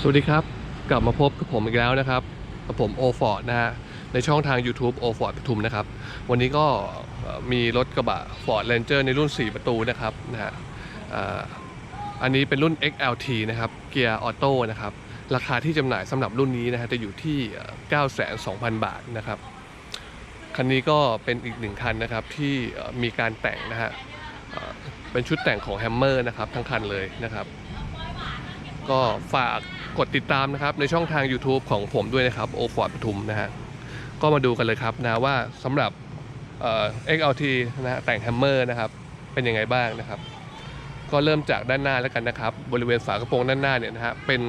สวัสดีครับ กลับมาพบกับผมอีกแล้วนะครับกับผมโอฟอร์ดนะฮะในช่องทาง YouTube โอฟอร์ดปทุมนะครับ วันนี้ก็มีรถกระบะ Ford Ranger ในรุ่น 4 ประตูนะครับนะฮะอันนี้เป็นรุ่น XLT นะครับเกียร์ออโต้นะครับ ราคาที่จำหน่ายสำหรับรุ่นนี้นะฮะจะอยู่ที่เอ่อ9,200,000 บาทนะครับ คันนี้ก็เป็นอีกหนึ่งคันนะครับที่มีการแต่งนะฮะเป็นชุดแต่งของแฮมเมอร์นะครับทั้งคันเลยนะครับ ก็ฝากกดติดตามนะครับในช่องทาง YouTube ของผมด้วยนะครับโอฟอร์ดปทุมนะฮะก็มาดูกันเลยครับนะว่าสำหรับเอ่อ XLT นะฮะแต่งแฮมเมอร์นะครับเป็นยังไงบ้างนะครับ ก็เริ่มจากด้านหน้าแล้วกันนะครับ บริเวณฝากระโปรงด้านหน้าเนี่ยนะฮะเป็น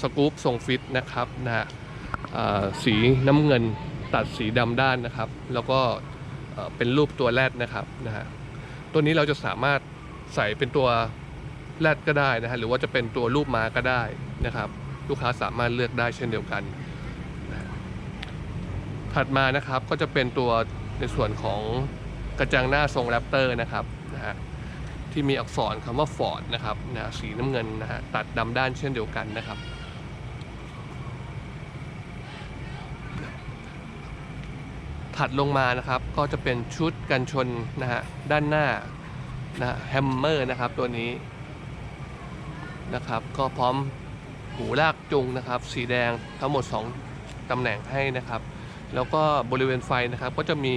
สกู๊ปทรงฟิตนะครับนะฮะสีน้ำเงินตัดสีดำด้านนะครับ แล้วก็เป็นรูปตัวแรดนะครับนะฮะตัวนี้เราจะสามารถใส่เป็นตัว แรดก็ได้นะฮะหรือว่าจะเป็นตัวรูปม้าก็ได้นะครับ ลูกค้าสามารถเลือกได้เช่นเดียวกัน ถัดมานะครับก็จะเป็นตัวในส่วนของกระจังหน้าทรงแรปเตอร์นะครับนะฮะที่มีอักษรคำว่า Ford นะครับนะฮะสีน้ำเงินนะฮะตัดดำด้านเช่นเดียวกันนะครับ ถัดลงมานะครับก็จะเป็นชุดกันชนนะฮะด้านหน้านะแฮมเมอร์นะครับตัวนี้ นะครับ ก็พร้อมหูลากจุงนะครับ สีแดงทั้งหมด 2 ตำแหน่งให้นะครับ แล้วก็บริเวณไฟนะครับก็จะมี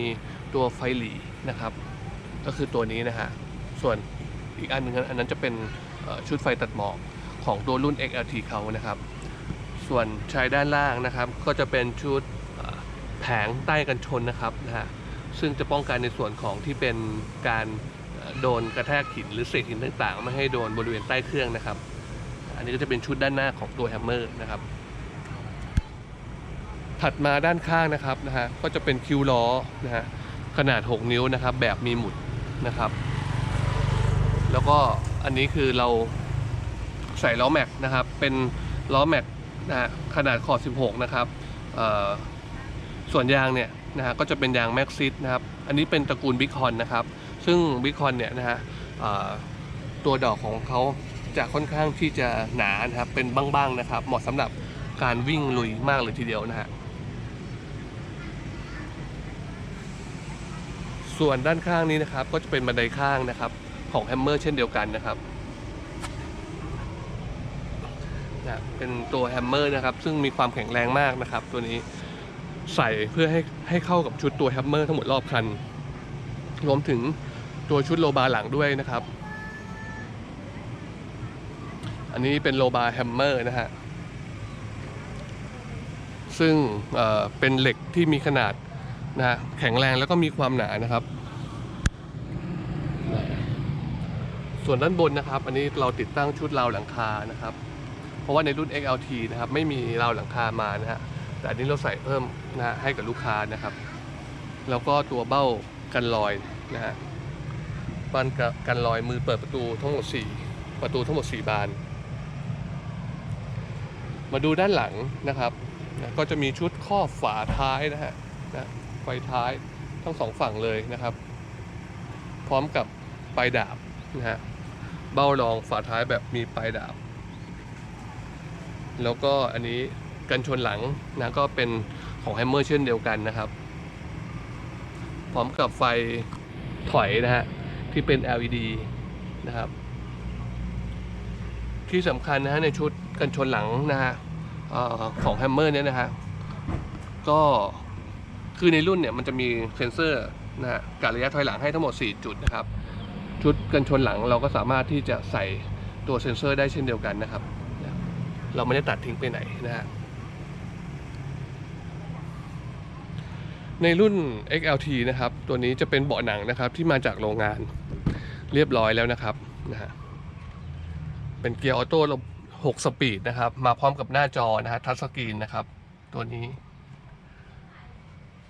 ตัวไฟหลีนะครับ ก็คือตัวนี้นะฮะส่วนอีกอันหนึงอันนั้นจะเป็นชุดไฟตัดหมอกของตัวรุ่น XLT เขานะครับ ส่วนชายด้านล่างนะครับ ก็จะเป็นชุดแผงใต้กันชนนะครับนะฮะซึ่งจะป้องกันในส่วนของที่เป็นการโดนกระแทกหินหรือเศษหินต่างๆ ไม่ให้โดนบริเวณใต้เครื่องนะครับ นนี้ก็จะเป็นชุดด้านหน้าของตัวแฮมเมอร์นะครับ ถัดมาด้านข้างนะครับนะฮะก็จะเป็นคิวล้อนะฮะขนาด 6 นิ้วนะครับ แบบมีหมุดนะครับ แล้วก็อันนี้คือเราใส่ล้อแม็กนะครับ เป็นล้อแม็กนะฮะขนาดขอบ 16 นะครับส่วนยางเนี่ยนะฮะก็จะเป็นยางแม็กซิสนะครับ อันนี้เป็นตระกูลบิ๊กคอนนะครับ ซึ่งบิ๊กคอนเนี่ยนะฮะตัวดอกของเขา จะค่อนข้างที่จะหนานะครับ เป็นบ้างๆนะครับ เหมาะสำหรับการวิ่งลุยมากเลยทีเดียวนะฮะส่วนด้านข้างนี้นะครับ ก็จะเป็นบันไดข้างนะครับ ของแฮมเมอร์เช่นเดียวกันนะครับนะเป็นตัวแฮมเมอร์นะครับ ซึ่งมีความแข็งแรงมากนะครับ ตัวนี้ใส่เพื่อให้ให้เข้ากับชุดตัวแฮมเมอร์ทั้งหมดรอบคันรวมถึงตัวชุดโลบาร์หลังด้วยนะครับ อันนี้เป็นโลบาร์แฮมเมอร์นะฮะ ซึ่งเเป็นเหล็กที่มีขนาดนะฮะแข็งแรงแล้วก็มีความหนานะครับ ส่วนด้านบนนะครับ อันนี้เราติดตั้งชุดราวหลังคานะครับ เพราะว่าในรุ่น XLT นะครับ ไม่มีราวหลังคามานะฮะแต่อันนี้เราใส่เพิ่มนะฮะให้กับลูกค้านะครับ แล้วก็ตัวเบ้ากันรอยนะฮะบานกันรอยมือเปิดประตูทั้งหมด 4 ประตูทั้งหมด 4 บาน มาดูด้านหลังนะครับนะก็จะมีชุดครอฝาท้ายนะฮะนะไฟท้ายทั้งสองฝั่งเลยนะครับ พร้อมกับปลายดาบนะฮะเบ้ารองฝาท้ายแบบมีปลายดาบ แล้วก็อันนี้กันชนหลังนะก็เป็นของแฮมเมอร์เช่นเดียวกันนะครับ พร้อมกับไฟถอยนะฮะที่เป็น LED นะครับ ที่สำคัญนะฮะในชุด กันชนหลังนะฮะออของแฮมเมอร์เนี่ยนะฮะก็คือในรุ่นเนี่ยมันจะมีเซ็นเซอร์นะฮะกะระยะถอยหลังให้ทั้งหมด 4 จุดนะครับ ชุดกันชนหลังเราก็สามารถที่จะใส่ตัวเซ็นเซอร์ได้เช่นเดียวกันนะครับ เราไม่ได้ตัดทิ้งไปไหนนะฮะในรุ่น XLT นะครับ ตัวนี้จะเป็นเบาะหนังนะครับที่มาจากโรงงานเรียบร้อยแล้วนะครับนะฮะเป็นเกียร์ออโต้ระบบ 6 สปีดนะครับ มาพร้อมกับหน้าจอนะฮะทัชสกรีนนะครับ ตัวนี้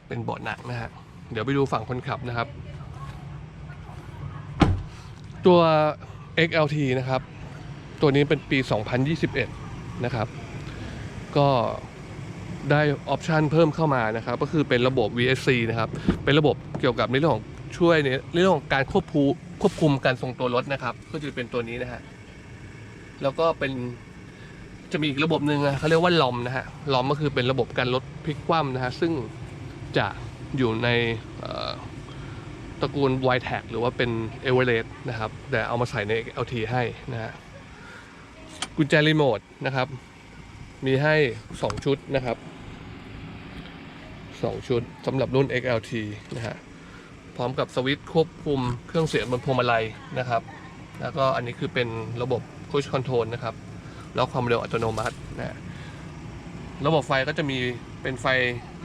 เป็นเบาะหนังนะฮะเดี๋ยวไปดูฝั่งคนขับนะครับ ตัว XLT นะครับ ตัวนี้เป็นปี 2021 นะครับ ก็ได้ออปชันเพิ่มเข้ามานะครับ ก็คือเป็นระบบ VSC นะครับ เป็นระบบเกี่ยวกับในเรื่องของช่วยในเรื่องของการควบคุมควบคุมการทรงตัวรถนะครับ ก็จะเป็นตัวนี้นะฮะ แล้วก็เป็นจะมีอีกระบบหนึ่งอะเขาเรียกว่าลอมนะฮะลอมก็คือเป็นระบบการลดพลิกคว่ำนะฮะซึ่งจะอยู่ในตระกูล y t a g หรือว่าเป็น e v e r e s t นะครับ แต่เอามาใส่ใน LT ให้นะฮะกุญแจรีโมทนะครับ มีให้ 2 ชุดนะครับ 2 ชุดสำหรับรุ่น XLT นะฮะพร้อมกับสวิตช์ควบคุมเครื่องเสียงบนพวงมาลัยนะครับ แล้วก็อันนี้คือเป็นระบบ Cruise Control นะครับแล้วความเร็วอัตโนมัตินะฮะระบบไฟก็จะมีเป็นไฟ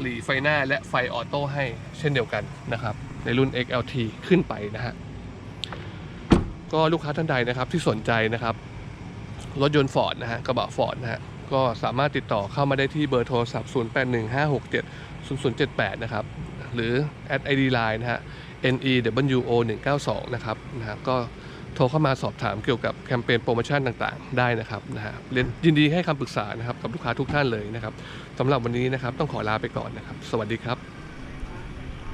หลีไฟหน้าและไฟออโต้ให้เช่นเดียวกันนะครับ ในรุ่น XLT ขึ้นไปนะฮะก็ลูกค้าท่านใดนะครับที่สนใจนะครับ รถยนต์ฟอร์ดนะฮะกระบะฟอร์ดนะฮะก็สามารถติดต่อเข้ามาได้ที่เบอร์โทรศัพท์ 0815670078 นะครับ หรือ at ID line นะฮะ NEWO 192นะครับนะฮะก็โทรเข้ามาสอบถามเกี่ยวกับแคมเปญโปรโมชั่นต่างๆ ได้นะครับนะฮะเรียนยินดีให้คำปรึกษานะครับกับลูกค้าทุกท่านเลยนะครับสำหรับวันนี้นะครับต้องขอลาไปก่อนนะครับ สวัสดีครับ